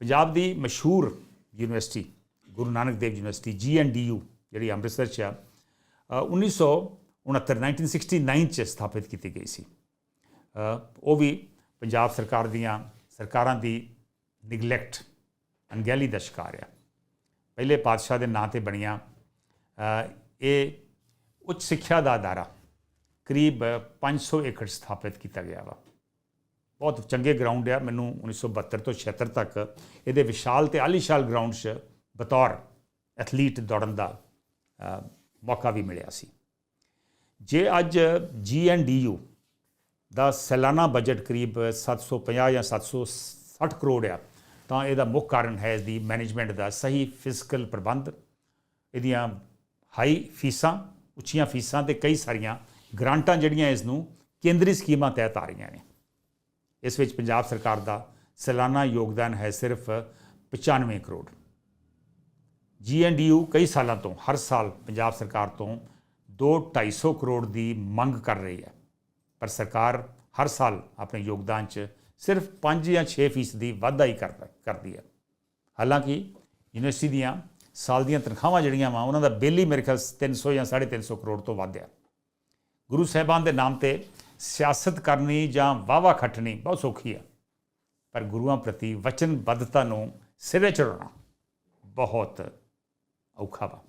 ਪੰਜਾਬ ਦੀ ਮਸ਼ਹੂਰ university Guru Nanak Dev university GNDU ਜਿਹੜੀ ਅੰਮ੍ਰਿਤਸਰ 'ਚ ਆ ਅ, 1969 1969 ਚ ਸਥਾਪਿਤ ਕੀਤੀ ਗਈ ਸੀ। ਉਹ ਵੀ ਪੰਜਾਬ ਸਰਕਾਰ ਦੀਆਂ ਸਰਕਾਰਾਂ ਦੀ ਨਿਗਲੈਕਟ ਅਣਗਹਿਲੀ ਦਾ ਸ਼ਿਕਾਰ ਆ। ਪਹਿਲੇ ਪਾਤਸ਼ਾਹ ਦੇ ਨਾਂ ਤੇ ਬਣੀਆਂ ਇਹ ਉੱਚ ਸਿੱਖਿਆ ਦਾ ਅਦਾਰਾ ਕਰੀਬ 500 ਏਕੜ ਸਥਾਪਿਤ ਕੀਤਾ ਗਿਆ ਵਾ। ਬਹੁਤ ਚੰਗੇ ਗਰਾਊਂਡ ਆ, ਮੈਨੂੰ 1972 ਤੋਂ 76 ਤੱਕ। ਇਹਦੇ ਵਿਸ਼ਾਲ ਤੇ ਆਲੀਸ਼ਾਲ ਗਰਾਊਂਡ 'ਚ ਬਤੌਰ ਐਥਲੀਟ ਦੌੜਨ ਦਾ ਮੌਕਾ ਵੀ ਮਿਲਿਆ ਸੀ। ਜੇ ਅੱਜ ਜੀਐਨਡੀਯੂ ਦਾ ਸਾਲਾਨਾ ਬਜਟ ਕਰੀਬ 750 ਜਾਂ 760 ਕਰੋੜ ਆ, ਤਾਂ ਇਹਦਾ ਮੁੱਖ ਕਾਰਨ ਹੈ ਇਸ ਦੀ ਮੈਨੇਜਮੈਂਟ ਦਾ ਸਹੀ ਫਿਜ਼ੀਕਲ ਪ੍ਰਬੰਧ, ਇਹਦੀਆਂ ਹਾਈ ਫੀਸਾਂ, ਉੱਚੀਆਂ ਫੀਸਾਂ ਤੇ ਕਈ ਸਾਰੀਆਂ ਗ੍ਰਾਂਟਾਂ ਜਿਹੜੀਆਂ ਇਸ ਨੂੰ ਕੇਂਦਰੀ ਸਕੀਮਾਂ ਤਹਿਤ ਆ ਰਹੀਆਂ ਨੇ। ਇਸ ਵਿੱਚ ਪੰਜਾਬ ਸਰਕਾਰ ਦਾ ਸਾਲਾਨਾ ਯੋਗਦਾਨ ਹੈ ਸਿਰਫ 95 ਕਰੋੜ। ਜੀਐਨਡੀਯੂ ਕਈ ਸਾਲਾਂ ਤੋਂ, ਹਰ ਸਾਲ ਪੰਜਾਬ ਸਰਕਾਰ ਤੋਂ 2-250 ਕਰੋੜ ਦੀ ਮੰਗ ਕਰ ਰਹੀ ਹੈ। ਪਰ ਸਰਕਾਰ ਹਰ ਸਾਲ ਆਪਣੇ ਯੋਗਦਾਨ 'ਚ ਸਿਰਫ 5 ਜਾਂ 6 ਫੀਸਦੀ ਵਾਧਾ ਹੀ ਕਰਦਾ, ਕਰਦੀ ਹੈ। ਹਾਲਾਂਕਿ ਯੂਨੀਵਰਸਿਟੀ ਦੀਆਂ ਸਾਲ ਦੀਆਂ ਤਨਖਾਹਾਂ ਜਿਹੜੀਆਂ ਵਾ, ਉਹਨਾਂ ਦਾ ਬਿੱਲ ਹੀ ਮੇਰੇ ਖਿਆਲ 300 ਜਾਂ 350 ਕਰੋੜ ਤੋਂ ਵੱਧ ਹੈ। ਗੁਰੂ ਸਾਹਿਬਾਨ ਦੇ ਨਾਮ ਤੇ ਸਿਆਸਤ ਕਰਨੀ ਜਾਂ ਵਾਵਾ ਖੱਟਣੀ ਬਹੁਤ ਸੌਖੀ ਆ। ਪਰ ਗੁਰੂਆਂ ਪ੍ਰਤੀ ਵਚਨਬੱਧਤਾ ਨੂੰ ਸਿਰੇ ਚੜਾਉਣਾ ਬਹੁਤ ਔਖਾ ਵਾ।